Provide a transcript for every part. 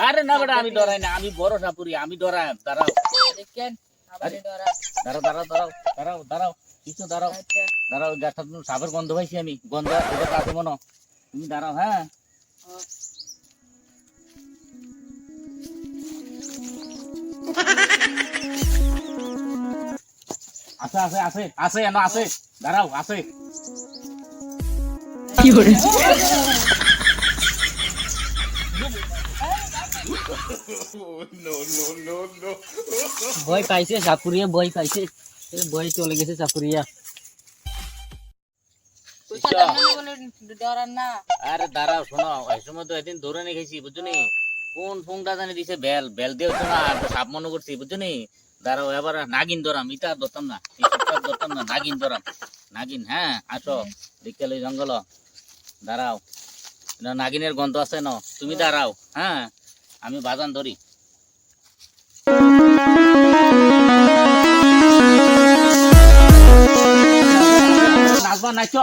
আরে না বেটা আমি ডরাই না আমি বড় সাপুরি আমি ডরাই দাঁড়াও। দাঁড়াও দাঁড়াও দাঁড়াও দাঁড়াও দাঁড়াও কিছু দাঁড়াও। আচ্ছা। দাঁড়াও গাছটা তুমি সাপের গন্ধ পাইছি আমি গন্ধ কাছে মনো তুমি দাঁড়াও হ্যাঁ? আছে আছে আছে আছে এনো আছে দাঁড়াও আছে ভয় পাইছে চাকুরিয়া ভয় পাইছে। ভয় চলে গেছে চাকুরিয়া। না আরে দাঁড়াও শোনো এই সময় তো একদিন ধরে নিয়ে গেছি বুঝলি? কোন ফোনটা জানি দিছে বেল বেল দিয়েও তো না সাপ মনে করছি বুঝলি? দাঁড়াও এবার নাগিন ধরাম ইটা ধরতাম না ধরতাম না নাগিন ধরাম। নাগিন হ্যাঁ আসো লই জঙ্গল। দাঁড়াও। নাগিনের গন্ধ আছে ন? তুমি দাঁড়াও হ্যাঁ? আমি বাজান ধরি। নাচবা নাচ।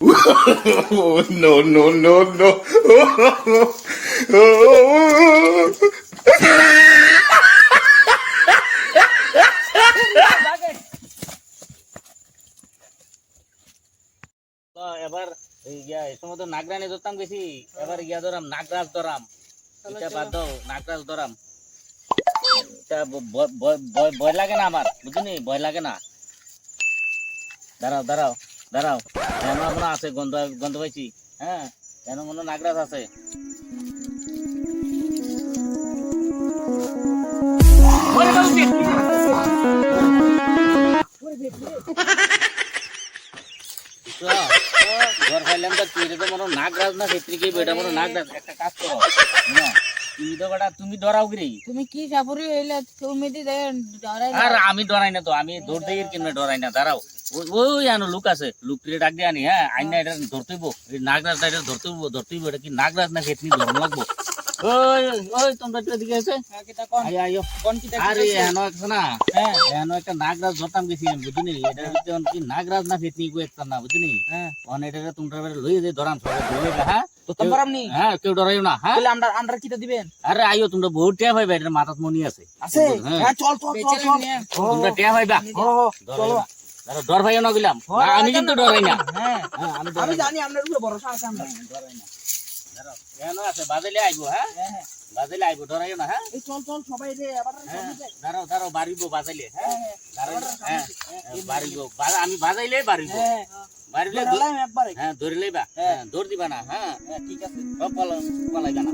No, no, no, no. এবার তো ধরতাম এবার গিয়া ধরাম নাগরাজ ধরাম। এটা বাদ দাও নাগরাজ ধরাম। ভয় লাগে না আমার বুঝলি? ভয় লাগে না। দাঁড়াও দাঁড়াও। দাঁড়াও। কেন মনে আছে? গন্ধ গন্ধ পাইছি। হ্যাঁ? কেন মনে নাগরাজ আছে? ঘর খাইলাম তো তুই মনে নাগরাজ না ক্ষেত্রিকে বেটা মনে নাগরাজ? একটা কাজ করো। তুমি তো তুমি ডরাও গিরি তুমি কি সাপুরি হইলে তুমি দি ডরাই আর আমি ডরাই না তো আমি দৌড় দিয়ে কিনে ডরাই না দাঁড়াও। ওই- আনো লুক আছে লুক টিরে ডাক দিয়ে আনি হ্যাঁ আইনা এটা ধরতে এই নাগরাজটা এটা ধরতে হইব এটা কি নাগরাজ না খেতনি ধরন লাগবো? ওই ওই তোমরা আছে হ্যাঁ, কোন? আরে না হ্যাঁ। একটা নাগরাজ ধরতাম গেছি আমি বুঝিনি এটা কি নাগরাজ না ফেতনি কো একটা না বুঝিনি হ্যাঁ। অন এটা তোমরা লইয়ে যে ধরাম সবাই হ্যাঁ? হ্যাঁ কেউ ডরাইও না হ্যাঁ? আমরা আমরা কিটা দিবেন? আরে আইও তোমরা বহুত টিয়া পাইবা এটার মাথাত মনি আছে। আছে? হ্যাঁ। হ্যাঁ চল চল চল চল। তোমরা টিয়া পাইবা চলো। ডর ভাইও না গেলাম। আমি কিন্তু ডরাই না। হ্যাঁ হ্যাঁ আমি জানি আপনার উপরে ভরসা আছে আমরা ডরাই না। দাঁড়াও, আছে? বাজাইলে আইবো হ্যাঁ? হ্যাঁ হ্যাঁ। বাজাইলে আইবো ডরাইও না হ্যাঁ? এই চল চল সবাই রে আবার হ্যাঁ দাঁড়াও দাঁড়াও বাড়িবো বাজাইলে হ্যাঁ? হ্যাঁ দাঁড়াও হ্যাঁ বাড়িবো। আমি বাজাইলে বাড়িবো। হ্যাঁ। বাড়িলে ধরলাম একবারে। হ্যাঁ ধরে লইবা হ্যাঁ। দৌড় দিবা না। হ্যাঁ। হ্যাঁ ঠিক আছে। পলা পলাইবা না